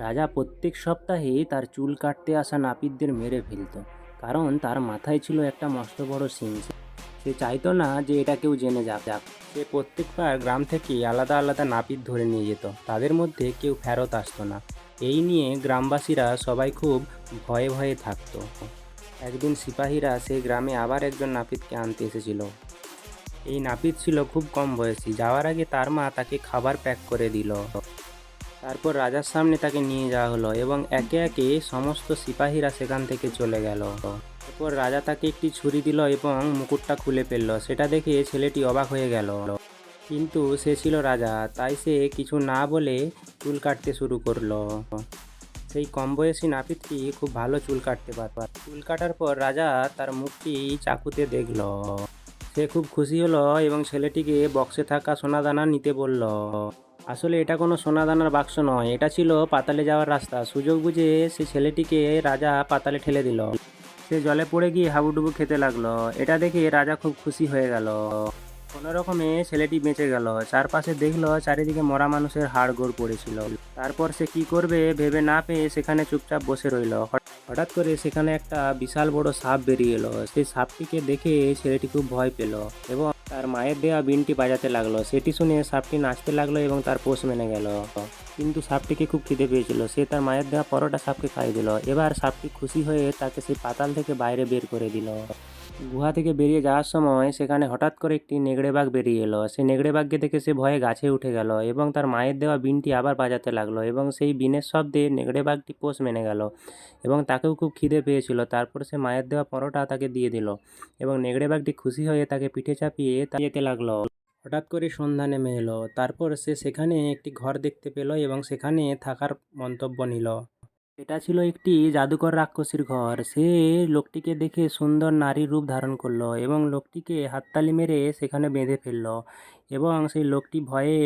রাজা প্রত্যেক সপ্তাহে তার চুল কাটতে আসা নাপিতদের মেরে ফেলতো, কারণ তার মাথায় ছিল একটা মস্ত বড় সিং সে চাইতো না যে এটা কেউ জেনে যাক। যাক সে প্রত্যেকবার গ্রাম থেকে আলাদা আলাদা নাপিত ধরে নিয়ে যেত, তাদের মধ্যে কেউ ফেরত আসতো না। এই নিয়ে গ্রামবাসীরা সবাই খুব ভয়ে ভয়ে থাকতো। একদিন সিপাহীরা সেই গ্রামে আবার একজন নাপিতকে আনতে এসেছিল। এই নাপিত ছিল খুব কম বয়সী, যাওয়ার আগে তার মা তাকে খাবার প্যাক করে দিল। তারপর রাজার সামনে তাকে নিয়ে যাওয়া হলো এবং একে একে সমস্ত সিপাহীরা সেখান থেকে চলে গেল। তারপর রাজা তাকে একটি ছুরি দিল এবং মুকুটটা খুলে ফেলল। সেটা দেখে ছেলেটি অবাক হয়ে গেল। কিন্তু সে ছিল রাজা, তাই সে কিছু না বলে চুল কাটতে শুরু করল। সেই কম বয়সী নাপিতটি খুব ভালো চুল কাটতে পারত। চুল কাটার পর রাজা তার মুখটি চাকুতে দেখল। সে খুব খুশি হলো এবং ছেলেটিকে বক্সে থাকা সোনাদানা নিতে বলল, আসলে এটা কোনো সোনাদানার বাক্স নয়, এটা ছিল পাতালে যাওয়ার রাস্তা। সুযোগ বুঝে সে ছেলেটিকে রাজা পাতালে ঠেলে দিল। সে জলে পড়ে গিয়ে হাবুডুবু খেতে লাগল। এটা দেখে রাজা খুব খুশি হয়ে গেল। কোনো রকমে ছেলেটি বেঁচে গেল। চারপাশে দেখল চারিদিকে মরা মানুষের হাড় গোড় পড়েছিল। তারপর সে কি করবে ভেবে না পেয়ে সেখানে চুপচাপ বসে রইল। হঠাৎ করে সেখানে একটা বিশাল বড় সাপ বেরিয়ে এলো। সেই সাপটিকে দেখে ছেলেটি খুব ভয় পেল এবং তার মায়ের দেওয়া বিনটি বাজাতে লাগল। সেটি শুনে সাপটি নাচতে লাগল এবং তার পোষ মেনে গেল। কিন্তু সাপটিকে খুব খিদে পেয়েছিল। সে তার মায়ের দেওয়া পরোটা সাপকে খাইয়ে দিল। এবার সাপটি খুশি হয়ে তাকে সেই পাতাল থেকে বাইরে বের করে দিল। গুহা থেকে বেরিয়ে যাওয়ার সময় সেখানে হঠাৎ করে একটি নেগড়ে বাঘ বেরিয়ে এলো। সেই নেগড়ে বাঘকে দেখে সে ভয়ে গাছে উঠে গেল এবং তার মায়ের দেওয়া বিনটি আবার বাজাতে লাগল এবং সেই বিনের শব্দে নেগড়ে বাঘটি পোষ মেনে গেল এবং তাকেও খুব খিদে পেয়েছিল। তারপর সে মায়ের দেওয়া পরোটা তাকে দিয়ে দিল এবং নেগড়ে বাঘটি খুশি হয়ে তাকে পিঠে চাপিয়ে তা যেতে লাগল। হঠাৎ করে সন্ধ্যা নেমে এলো। তারপর সে সেখানে একটি ঘর দেখতে পেল এবং সেখানে থাকার মন্তব্য নিল। এটা ছিল একটি জাদুকর রাক্ষসীর ঘর। সে লোকটিকে দেখে সুন্দর নারীর রূপ ধারণ করল এবং লোকটিকে হাততালি মেরে সেখানে বেঁধে ফেলল এবং সেই লোকটি ভয়ে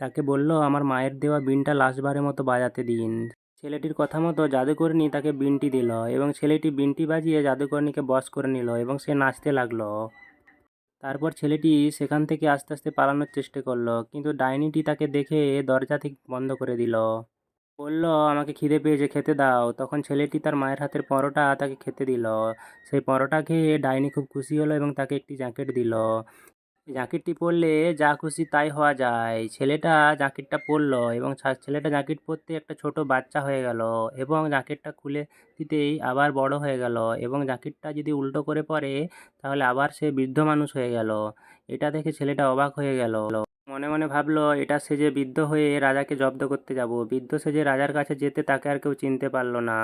তাকে বলল, আমার মায়ের দেওয়া বিনটা লাস্টবারের মতো বাজাতে দিন। ছেলেটির কথা মতো জাদুকরনি তাকে বিনটি দিল এবং ছেলেটি বিনটি বাজিয়ে জাদুকরনিকে বশ করে নিল এবং সে নাচতে লাগল। তারপর ছেলেটি সেখান থেকে আস্তে আস্তে পালানোর চেষ্টা করল, কিন্তু ডাইনিটি তাকে দেখে দরজা ঠিক বন্ধ করে দিল। বলল, আমাকে খিদে পেয়েছে, খেতে দাও। তখন ছেলেটি তার মায়ের হাতের পরোটা তাকে খেতে দিল। সেই পরোটা খেয়ে ডাইনি খুব খুশি হলো এবং তাকে একটি জ্যাকেট দিল। জ্যাকেটটি পরলে যা খুশি তাই হওয়া যায়। ছেলেটা জ্যাকেটটা পরলো এবং ছেলেটা জ্যাকেট পরতে একটা ছোট বাচ্চা হয়ে গেল এবং জ্যাকেটটা খুলে দিতেই আবার বড় হয়ে গেল এবং জ্যাকেটটা যদি উল্টো করে পরে তাহলে আবার সে বৃদ্ধ মানুষ হয়ে গেল। এটা দেখে ছেলেটা অবাক হয়ে গেল। মনে মনে ভাবলো, এটা সেজে বৃদ্ধ হয়ে রাজাকে জব্দ করতে যাব। বৃদ্ধ সেজে রাজার কাছে যেতে তাকে আর কেউ চিনতে পারল না।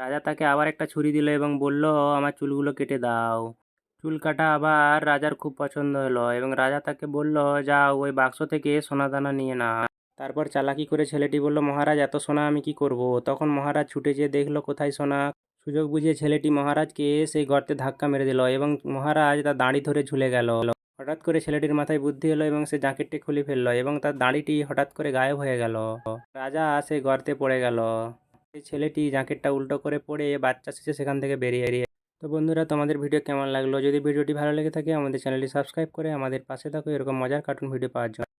রাজা তাকে আবার একটা ছুরি দিল এবং বলল, আমার চুলগুলো কেটে দাও। চুল কাটা আবার রাজার খুব পছন্দ হলো এবং রাজা তাকে বলল, যাও, ওই বাক্স থেকে সোনাদানা নিয়ে না তারপর চালাকি করে ছেলেটি বলল, মহারাজ, এত সোনা আমি কি করব? তখন মহারাজ ছুটে যেয়ে দেখল, কোথায় সোনা? সুযোগ বুঝে ছেলেটি মহারাজকে সেই গর্তে ধাক্কা মেরে দিল এবং মহারাজ তার দাড়ি ধরে ঝুলে গেল। হঠাৎ করে ছেলেটির মাথায় বুদ্ধি হলো এবং সে জ্যাকেটটি খুলে ফেলল এবং তার দাঁড়িটি হঠাৎ করে গায়েব হয়ে গেল। রাজা সে গর্তে পড়ে গেল। সেই ছেলেটি জ্যাকেটটা উল্টো করে পড়ে বাচ্চা শেষে সেখান থেকে বেরিয়ে এড়িয়ে তো বন্ধুরা, তোমাদের ভিডিও কেমন লাগল? যদি ভিডিওটি ভালো লেগে থাকে, আমাদের চ্যানেলটি সাবস্ক্রাইব করে আমাদের পাশে থাকো। এরকম মজার কার্টুন ভিডিও পাওয়ার জন্য।